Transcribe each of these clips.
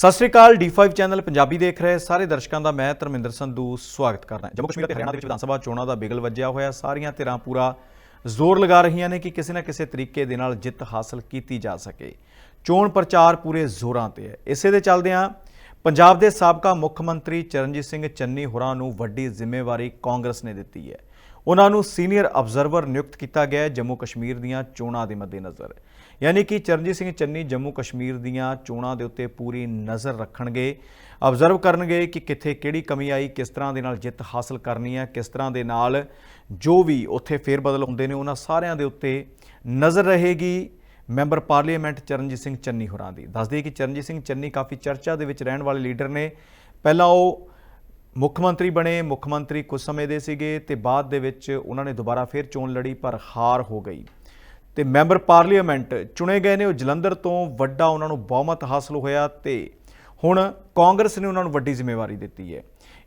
ਸਤਿ ਸ੍ਰੀ ਅਕਾਲ D5 channel Punjabi ਦੇਖ ਰਹੇ ਸਾਰੇ ਦਰਸ਼ਕਾਂ ਦਾ ਮੈਂ ਧਰਮਿੰਦਰ ਸੰਧੂ ਸਵਾਗਤ ਕਰਦਾ ਹਾਂ। ਜੰਮੂ ਕਸ਼ਮੀਰ ਅਤੇ ਹਰਿਆਣਾ ਦੇ ਵਿੱਚ ਵਿਧਾਨ ਸਭਾ ਚੋਣਾਂ ਦਾ ਬਿਗਲ ਵੱਜਿਆ ਹੋਇਆ, ਸਾਰੀਆਂ ਧਿਰਾਂ ਪੂਰਾ ਜ਼ੋਰ ਲਗਾ ਰਹੀਆਂ ਨੇ ਕਿ ਕਿਸੇ ਨਾ ਕਿਸੇ ਤਰੀਕੇ ਦੇ ਨਾਲ ਜਿੱਤ ਹਾਸਲ ਕੀਤੀ ਜਾ ਸਕੇ। ਚੋਣ ਪ੍ਰਚਾਰ ਪੂਰੇ ਜ਼ੋਰਾਂ ਤੇ ਹੈ। ਇਸੇ ਦੇ ਚੱਲਦਿਆਂ ਪੰਜਾਬ ਦੇ ਸਾਬਕਾ ਮੁੱਖ ਮੰਤਰੀ ਚਰਨਜੀਤ ਸਿੰਘ ਚੰਨੀ ਹੋਰਾਂ ਨੂੰ ਵੱਡੀ ਜ਼ਿੰਮੇਵਾਰੀ ਕਾਂਗਰਸ ਨੇ ਦਿੱਤੀ ਹੈ। ਉਹਨਾਂ ਨੂੰ ਸੀਨੀਅਰ ਅਬਜ਼ਰਵਰ ਨਿਯੁਕਤ ਕੀਤਾ ਗਿਆ ਹੈ ਜੰਮੂ ਕਸ਼ਮੀਰ ਦੀਆਂ ਚੋਣਾਂ ਦੇ ਮੱਦੇਨਜ਼ਰ। ਯਾਨੀ ਕਿ ਚਰਨਜੀਤ ਸਿੰਘ ਚੰਨੀ ਜੰਮੂ ਕਸ਼ਮੀਰ ਦੀਆਂ ਚੋਣਾਂ ਦੇ ਉੱਤੇ ਪੂਰੀ ਨਜ਼ਰ ਰੱਖਣਗੇ। ਅਬਜ਼ਰਵ ਕਰਨਗੇ ਕਿ ਕਿੱਥੇ ਕਿਹੜੀ ਕਮੀ ਆਈ, ਕਿਸ ਤਰ੍ਹਾਂ ਦੇ ਨਾਲ ਜਿੱਤ ਹਾਸਲ ਕਰਨੀ ਹੈ, ਕਿਸ ਤਰ੍ਹਾਂ ਦੇ ਨਾਲ ਜੋ ਵੀ ਉੱਥੇ ਫੇਰ ਬਦਲ ਹੁੰਦੇ ਨੇ, ਉਹਨਾਂ ਸਾਰਿਆਂ ਦੇ ਉੱਤੇ ਨਜ਼ਰ ਰਹੇਗੀ ਮੈਂਬਰ ਪਾਰਲੀਮੈਂਟ ਚਰਨਜੀਤ ਸਿੰਘ ਚੰਨੀ ਹੋਰਾਂ ਦੀ। ਦੱਸ ਕਿ ਚਰਨਜੀਤ ਸਿੰਘ ਚੰਨੀ ਕਾਫੀ ਚਰਚਾ ਦੇ ਵਿੱਚ ਰਹਿਣ ਵਾਲੇ ਲੀਡਰ ਨੇ। ਪਹਿਲਾਂ ਉਹ ਮੁੱਖ ਮੰਤਰੀ ਬਣੇ, ਮੁੱਖ ਮੰਤਰੀ ਕੁਝ ਸਮੇਂ ਦੇ ਸੀਗੇ ਤੇ ਬਾਅਦ ਦੇ ਵਿੱਚ ਉਹਨਾਂ ਨੇ ਦੁਬਾਰਾ ਫਿਰ ਚੋਣ ਲੜੀ, ਪਰ ਹਾਰ ਹੋ ਗਈ। ਤੇ ਮੈਂਬਰ ਪਾਰਲੀਮੈਂਟ ਚੁਣੇ ਗਏ ਨੇ, ਉਹ ਜਲੰਧਰ ਤੋਂ ਵੱਡਾ ਉਹਨਾਂ ਨੂੰ ਬਹੁਮਤ ਹਾਸਲ ਹੋਇਆ ਤੇ ਹੁਣ ਕਾਂਗਰਸ ਨੇ ਉਹਨਾਂ ਨੂੰ ਵੱਡੀ ਜ਼ਿੰਮੇਵਾਰੀ ਦਿੱਤੀ ਹੈ।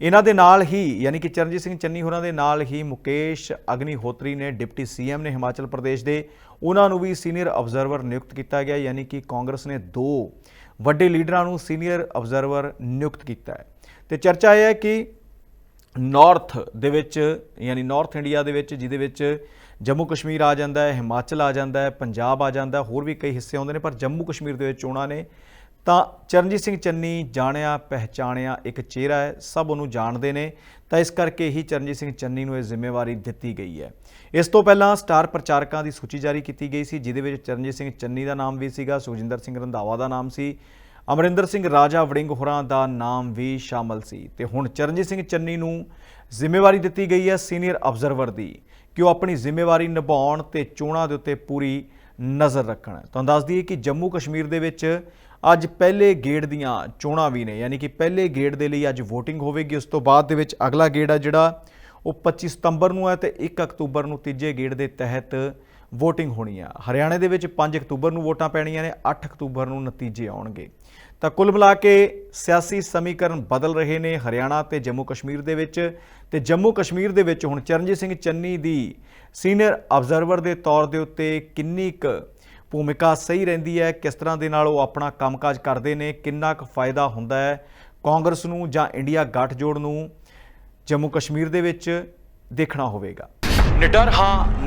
ਇਹਨਾਂ ਦੇ ਨਾਲ ਹੀ, ਯਾਨੀ ਕਿ ਚਰਨਜੀਤ ਸਿੰਘ ਚੰਨੀ ਹੋਰਾਂ ਦੇ ਨਾਲ ਹੀ ਮੁਕੇਸ਼ ਅਗਨੀਹੋਤਰੀ ਨੇ ਡਿਪਟੀ ਸੀਐਮ ਨੇ ਹਿਮਾਚਲ ਪ੍ਰਦੇਸ਼ ਦੇ, ਉਹਨਾਂ ਨੂੰ ਵੀ ਸੀਨੀਅਰ ਅਬਜ਼ਰਵਰ ਨਿਯੁਕਤ ਕੀਤਾ ਗਿਆ, ਯਾਨੀ ਕਿ ਕਾਂਗਰਸ ਨੇ ਦੋ ਵੱਡੇ ਲੀਡਰਾਂ ਨੂੰ ਸੀਨੀਅਰ ਅਬਜ਼ਰਵਰ ਨਿਯੁਕਤ ਕੀਤਾ ਹੈ। ਤੇ ਚਰਚਾ ਇਹ ਹੈ ਕਿ ਨਾਰਥ ਦੇ ਵਿੱਚ, ਯਾਨੀ ਨਾਰਥ ਇੰਡੀਆ ਦੇ ਵਿੱਚ, ਜਿਹਦੇ ਵਿੱਚ ਜੰਮੂ ਕਸ਼ਮੀਰ ਆ ਜਾਂਦਾ ਹੈ, ਹਿਮਾਚਲ ਆ ਜਾਂਦਾ ਹੈ, ਪੰਜਾਬ ਆ ਜਾਂਦਾ ਹੋਰ ਵੀ ਕਈ ਹਿੱਸੇ ਆਉਂਦੇ ਨੇ, ਪਰ ਜੰਮੂ ਕਸ਼ਮੀਰ ਦੇ ਵਿੱਚ ਚੋਣਾਂ ਨੇ। ਤਾਂ ਚਰਨਜੀਤ ਸਿੰਘ ਚੰਨੀ ਜਾਣਿਆ, ਪਹਿਚਾਣਿਆ, ਇੱਕ ਚਿਹਰਾ ਹੈ, ਸਭ ਉਹਨੂੰ ਜਾਣਦੇ ਨੇ। ਤਾਂ ਇਸ ਕਰਕੇ ਹੀ ਚਰਨਜੀਤ ਸਿੰਘ ਚੰਨੀ ਨੂੰ ਇਹ ਜ਼ਿੰਮੇਵਾਰੀ ਦਿੱਤੀ ਗਈ ਹੈ। ਇਸ ਤੋਂ ਪਹਿਲਾਂ ਸਟਾਰ ਪ੍ਰਚਾਰਕਾਂ ਦੀ ਸੂਚੀ ਜਾਰੀ ਕੀਤੀ ਗਈ ਸੀ, ਜਿਹਦੇ ਵਿੱਚ ਚਰਨਜੀਤ ਸਿੰਘ ਚੰਨੀ ਦਾ ਨਾਮ ਵੀ ਸੀਗਾ, ਸੁਖਜਿੰਦਰ ਸਿੰਘ ਰੰਧਾਵਾ ਦਾ ਨਾਮ ਸੀ ਅਮਰਿੰਦਰ ਸਿੰਘ ਰਾਜਾ ਵੜਿੰਗ ਹੋਰਾਂ ਦਾ ਨਾਮ ਵੀ ਸ਼ਾਮਲ ਸੀ ਤੇ ਹੁਣ ਚਰਨਜੀਤ ਸਿੰਘ ਚੰਨੀ ਨੂੰ ਜ਼ਿੰਮੇਵਾਰੀ ਦਿੱਤੀ ਗਈ ਹੈ ਸੀਨੀਅਰ ਅਬਜ਼ਰਵਰ ਦੀ ਕਿ ਉਹ ਆਪਣੀ ਜ਼ਿੰਮੇਵਾਰੀ ਨਿਭਾਉਣ ਤੇ ਚੋਣਾਂ ਦੇ ਉੱਤੇ ਪੂਰੀ ਨਜ਼ਰ ਰੱਖਣ। ਤੁਹਾਨੂੰ ਦੱਸ ਦਈਏ ਕਿ ਜੰਮੂ ਕਸ਼ਮੀਰ ਦੇ ਵਿੱਚ ਅੱਜ ਪਹਿਲੇ ਗੇੜ ਦੀਆਂ ਚੋਣਾਂ ਵੀ ਨੇ, ਯਾਨੀ ਕਿ ਪਹਿਲੇ ਗੇੜ ਦੇ ਲਈ ਅੱਜ VOTING ਹੋਵੇਗੀ। ਉਸ ਤੋਂ ਬਾਅਦ ਦੇ ਵਿੱਚ ਅਗਲਾ ਗੇੜ ਆ ਜਿਹੜਾ, ਉਹ 25 ਸਤੰਬਰ ਨੂੰ ਹੈ ਤੇ 1 ਅਕਤੂਬਰ ਨੂੰ ਤੀਜੇ ਗੇੜ ਦੇ ਤਹਿਤ VOTING ਹੋਣੀ ਆ ਹਰਿਆਣੇ ਦੇ ਵਿੱਚ 5 ਅਕਤੂਬਰ ਨੂੰ ਵੋਟਾਂ ਪੈਣੀਆਂ ਨੇ 8 ਅਕਤੂਬਰ ਨੂੰ ਨਤੀਜੇ ਆਉਣਗੇ। ਤਾਂ ਕੁੱਲ ਮਿਲਾ ਕੇ ਸਿਆਸੀ ਸਮੀਕਰਨ ਬਦਲ ਰਹੇ ਨੇ ਹਰਿਆਣਾ ਤੇ ਜੰਮੂ ਕਸ਼ਮੀਰ ਦੇ ਵਿੱਚ। ਤੇ ਜੰਮੂ ਕਸ਼ਮੀਰ ਦੇ ਵਿੱਚ ਹੁਣ ਚਰਨਜੀਤ ਸਿੰਘ ਚੰਨੀ ਦੀ ਸੀਨੀਅਰ ਅਬਜ਼ਰਵਰ ਦੇ ਤੌਰ ਦੇ ਉੱਤੇ ਕਿੰਨੀ ਕੁ ਭੂਮਿਕਾ ਸਹੀ ਰਹਿੰਦੀ ਹੈ, ਕਿਸ ਤਰ੍ਹਾਂ ਦੇ ਨਾਲ ਉਹ ਆਪਣਾ ਕੰਮਕਾਜ ਕਰਦੇ ਨੇ, ਕਿੰਨਾ ਕੁ ਫਾਇਦਾ ਹੁੰਦਾ ਹੈ ਕਾਂਗਰਸ ਨੂੰ ਜਾਂ ਇੰਡੀਆ ਗੱਠਜੋੜ ਨੂੰ ਜੰਮੂ ਕਸ਼ਮੀਰ ਦੇ ਵਿੱਚ ਦੇਖਣਾ ਹੋਵੇਗਾ। ਨਿਡਰ ਹਾਂ